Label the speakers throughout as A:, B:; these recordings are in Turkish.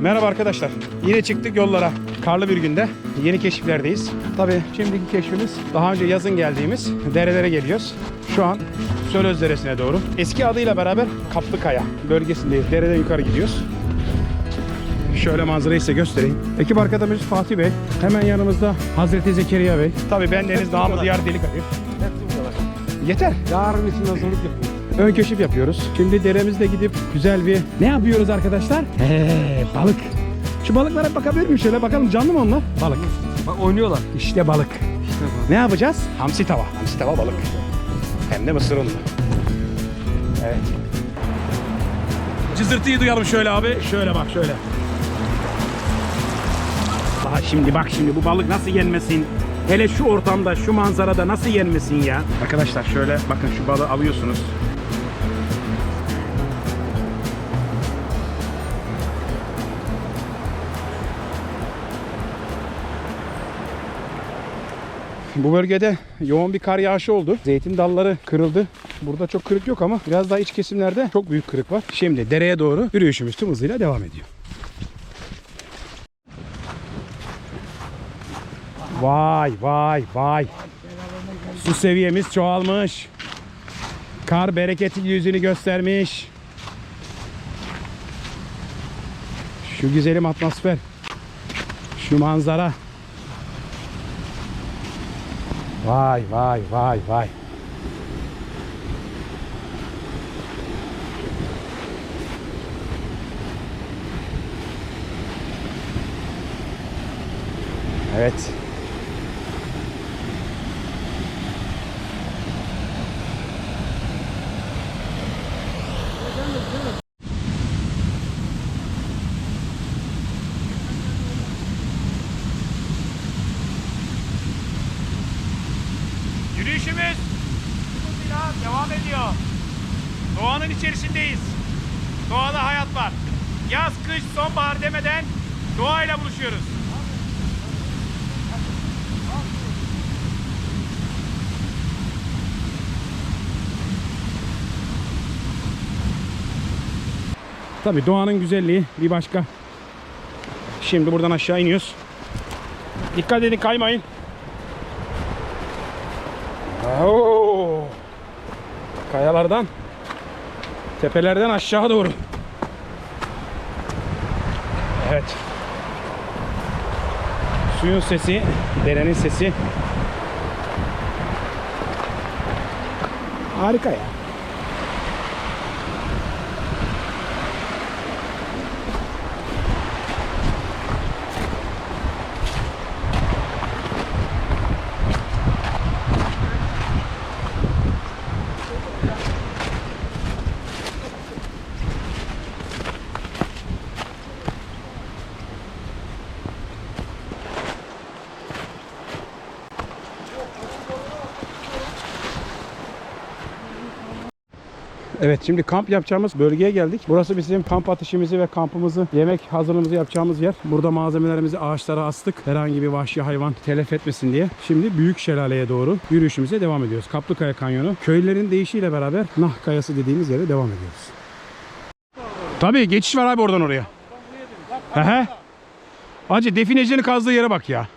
A: Merhaba arkadaşlar. Yine çıktık yollara. Karlı bir günde. Yeni keşiflerdeyiz. Tabii şimdiki keşfimiz daha önce yazın geldiğimiz derelere geliyoruz. Şu an Sölöz Deresi'ne doğru. Eski adıyla beraber Kaplıkaya bölgesindeyiz. Dereden yukarı gidiyoruz. Şöyle manzarayı size göstereyim. Ekip arkadaşımız Fatih Bey. Hemen yanımızda Hazreti Zekeriya Bey. Tabii ben Deniz Namı Diyar Delikali. Yeter.
B: Yarın için hazırlık yapıyoruz.
A: Ön keşif yapıyoruz. Şimdi deremizde gidip güzel bir ne yapıyoruz arkadaşlar? He, balık. Şu balıklara bakabilir miyim? Şöyle bakalım canlı mı onlar? Balık.
B: Bak oynuyorlar.
A: İşte balık.
B: İşte bak.
A: Ne yapacağız? Hamsi tava. Hamsi tava balık. Hem de mısır unlu. Evet. Cızırtıyı duyalım şöyle abi. Şöyle bak şöyle. Daha şimdi bak şimdi bu balık nasıl yenmesin? Hele şu ortamda, şu manzarada nasıl yenmesin ya? Arkadaşlar şöyle bakın şu balığı alıyorsunuz. Bu bölgede yoğun bir kar yağışı oldu. Zeytin dalları kırıldı. Burada çok kırık yok ama biraz daha iç kesimlerde çok büyük kırık var. Şimdi dereye doğru yürüyüşümüz tüm hızıyla devam ediyor. Vay vay vay. Su seviyemiz çoğalmış. Kar bereketli yüzünü göstermiş. Şu güzelim atmosfer. Şu manzara. Vay vay vay vay. Evet. Yürüyüşümüz hızıyla devam ediyor. Doğanın içerisindeyiz. Doğada hayat var. Yaz, kış, sonbahar demeden doğayla buluşuyoruz. Tabii doğanın güzelliği bir başka. Şimdi buradan aşağı iniyoruz. Dikkat edin kaymayın. Oo. Kayalardan tepelerden aşağı doğru. Evet. Suyun sesi, derenin sesi. Harika ya. Evet şimdi kamp yapacağımız bölgeye geldik. Burası bizim kamp ateşimizi ve kampımızı, yemek hazırlığımızı yapacağımız yer. Burada malzemelerimizi ağaçlara astık. Herhangi bir vahşi hayvan telef etmesin diye. Şimdi Büyük Şelale'ye doğru yürüyüşümüze devam ediyoruz. Kaplıkaya Kanyonu. Köylerin değişiyle beraber Nah Kayası dediğimiz yere devam ediyoruz. Tabii geçiş var abi oradan oraya. Hehe. Hacı definecilerin kazdığı yere bak ya.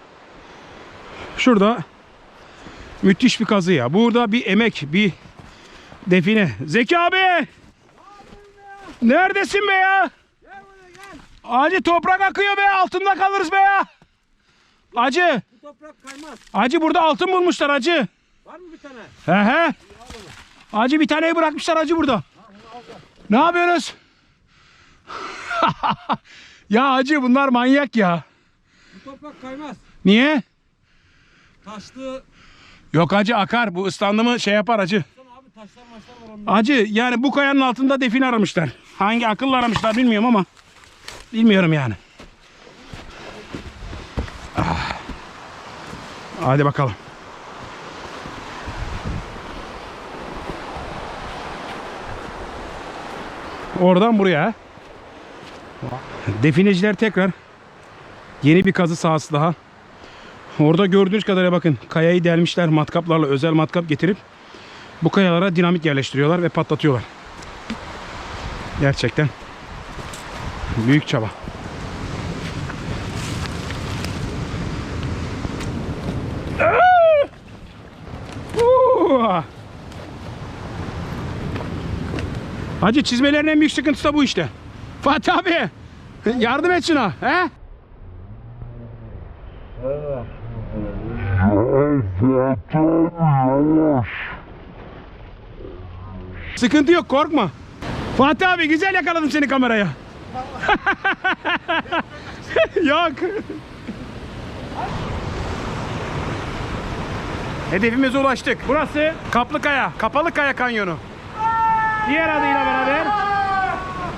A: Şurada müthiş bir kazı ya. Burada bir emek, bir Define. Zeki abi. Neredesin be ya? Acı toprak akıyor be altında kalırız be ya. Acı.
B: Bu toprak kaymaz.
A: Acı burada altın bulmuşlar acı.
B: Var mı bir tane?
A: He he. Acı bir taneyi bırakmışlar acı burada. Ne yapıyorsunuz? ya acı bunlar manyak ya.
B: Bu toprak kaymaz.
A: Niye?
B: Taşlı.
A: Yok acı akar. Bu ıslandı mı şey yapar acı.
B: Taşlar.
A: Acı yani bu kayanın altında define aramışlar. Hangi akıllı aramışlar bilmiyorum ama. Bilmiyorum yani. Ah. Hadi bakalım. Oradan buraya. Defineciler tekrar yeni bir kazı sahası daha. Orada gördüğünüz kadarıyla bakın kayayı delmişler matkaplarla özel matkap getirip bu kayalara dinamit yerleştiriyorlar ve patlatıyorlar. Gerçekten büyük çaba. Hacı çizmelerin en büyük sıkıntısı da bu işte. Fatih abi yardım et şuna. He? Evet. Sıkıntı yok korkma. Fatih abi güzel yakaladım seni kameraya. yok. Hedefimize ulaştık. Burası Kaplıkaya, Kapalıkaya Kanyonu. Diğer adıyla beraber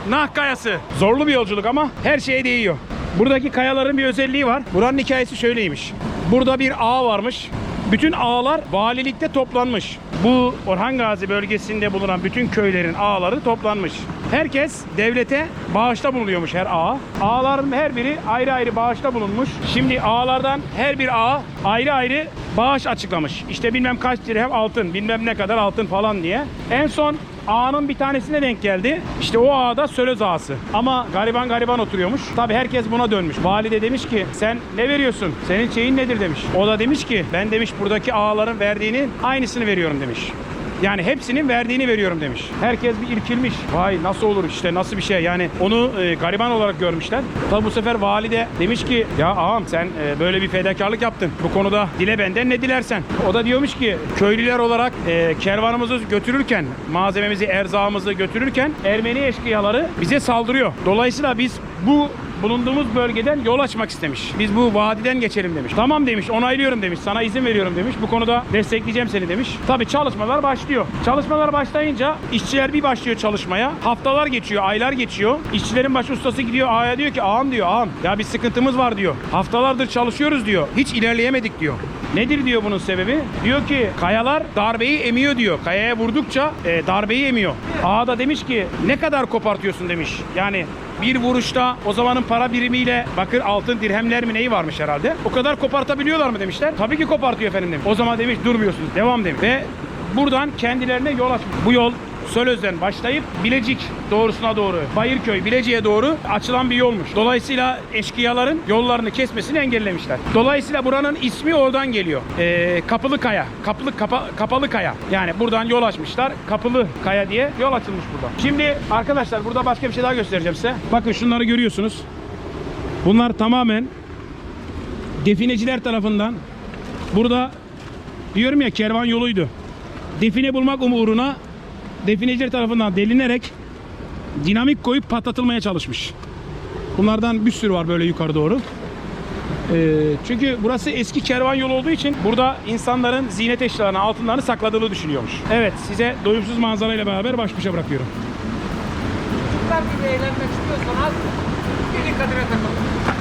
A: Nah Kayası. Zorlu bir yolculuk ama her şeye değiyor. Buradaki kayaların bir özelliği var. Buranın hikayesi şöyleymiş. Burada bir ağ varmış. Bütün ağlar valilikte toplanmış. Bu Orhan Gazi bölgesinde bulunan bütün köylerin ağları toplanmış. Herkes devlete bağışta bulunuyormuş her ağa. Ağların her biri ayrı ayrı bağışta bulunmuş. Şimdi ağlardan her bir ağa ayrı ayrı bağış açıklamış. İşte bilmem kaç dirhem altın, bilmem ne kadar altın falan diye. En son ağanın bir tanesine denk geldi. İşte o ağda Sölöz ağası. Ama gariban gariban oturuyormuş. Tabi herkes buna dönmüş. Valide demiş ki sen ne veriyorsun? Senin şeyin nedir demiş. O da demiş ki ben demiş buradaki ağaların verdiğinin aynısını veriyorum demiş. Yani hepsinin verdiğini veriyorum demiş. Herkes bir irkilmiş. Vay nasıl olur işte nasıl bir şey. Yani onu e, gariban olarak görmüşler. Tabi bu sefer valide demiş ki ya ağam sen e, böyle bir fedakarlık yaptın. Bu konuda dile benden ne dilersen. O da diyormuş ki köylüler olarak e, kervanımızı götürürken malzememizi erzağımızı götürürken Ermeni eşkıyaları bize saldırıyor. Dolayısıyla biz bu bulunduğumuz bölgeden yol açmak istemiş. Biz bu vadiden geçelim demiş. Tamam demiş, onaylıyorum demiş. Sana izin veriyorum demiş. Bu konuda destekleyeceğim seni demiş. Tabii çalışmalar başlıyor. Çalışmalar başlayınca işçiler bir başlıyor çalışmaya. Haftalar geçiyor, aylar geçiyor. İşçilerin baş ustası gidiyor ağaya diyor ki ağam diyor ağam ya bir sıkıntımız var diyor. Haftalardır çalışıyoruz diyor. Hiç ilerleyemedik diyor. Nedir diyor bunun sebebi? Diyor ki kayalar darbeyi emiyor diyor. Kayaya vurdukça e, darbeyi emiyor. Ağa da demiş ki ne kadar kopartıyorsun demiş. Yani bir vuruşta o zamanın para birimiyle bakır altın dirhemler mi neyi varmış herhalde. O kadar kopartabiliyorlar mı demişler. Tabii ki kopartıyor efendim demiş. O zaman demiş durmuyorsunuz devam demiş. Ve buradan kendilerine yol açmış. Bu yol Sölöz'den başlayıp Bilecik doğrusuna doğru, Bayırköy, Bilecik'e doğru açılan bir yolmuş. Dolayısıyla eşkıyaların yollarını kesmesini engellemişler. Dolayısıyla buranın ismi oradan geliyor. Ee, Kapılı Kaya, Kapılı Kapa, Kapalı Kaya. Yani buradan yol açmışlar. Kapılı Kaya diye yol açılmış burada. Şimdi arkadaşlar burada başka bir şey daha göstereceğim size. Bakın şunları görüyorsunuz. Bunlar tamamen defineciler tarafından burada diyorum ya kervan yoluydu. Define bulmak uğruna defineciler tarafından delinerek dinamik koyup patlatılmaya çalışmış. Bunlardan bir sürü var böyle yukarı doğru. Ee, çünkü burası eski kervan yolu olduğu için burada insanların ziynet eşyalarını, altınlarını sakladığını düşünüyormuş. Evet, size doyumsuz manzarayla beraber baş başa bırakıyorum.
B: Çocuklar gibi eğlenmek istiyorsanız gelin Kadir'e takılın.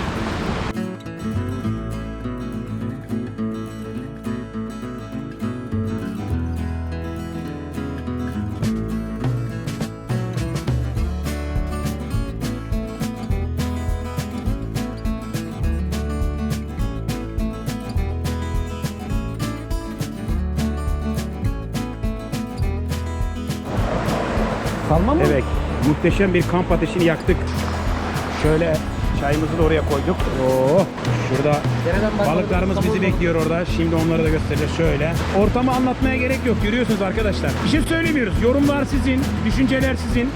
B: Salma mı?
A: Evet, muhteşem bir kamp ateşini yaktık. Şöyle çayımızı da oraya koyduk. Oo, şurada balıklarımız bizi bekliyor orada. Şimdi onları da göstereceğiz şöyle. Ortamı anlatmaya gerek yok. Görüyorsunuz arkadaşlar. Bir şey söylemiyoruz. Yorumlar sizin, düşünceler sizin.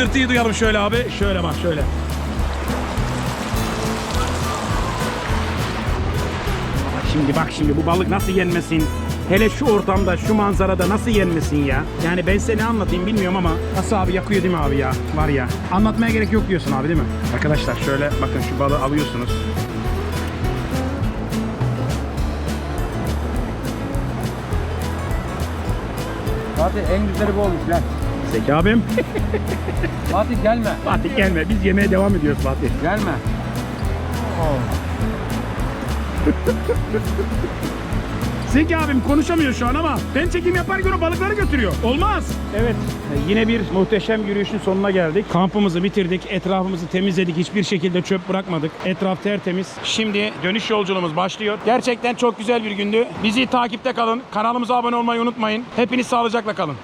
A: Cızırtıyı duyalım şöyle abi. Şöyle bak şöyle. Şimdi bak şimdi bu balık nasıl yenmesin? Hele şu ortamda, şu manzarada nasıl yenmesin ya? Yani ben size ne anlatayım bilmiyorum ama nasıl abi yakıyor değil mi abi ya? Var ya. Anlatmaya gerek yok diyorsun abi değil mi? Arkadaşlar şöyle bakın şu balığı alıyorsunuz.
B: Fatih en güzeli bu olmuş lan.
A: Zeki abim.
B: Fatih gelme.
A: Fatih gelme. Biz yemeğe devam ediyoruz Fatih.
B: Gelme.
A: Zeki abim konuşamıyor şu an ama ben çekim yaparken o balıkları götürüyor. Olmaz. Evet yine bir muhteşem yürüyüşün sonuna geldik. Kampımızı bitirdik. Etrafımızı temizledik. Hiçbir şekilde çöp bırakmadık. Etraf tertemiz. Şimdi dönüş yolculuğumuz başlıyor. Gerçekten çok güzel bir gündü. Bizi takipte kalın. Kanalımıza abone olmayı unutmayın. Hepiniz sağlıcakla kalın.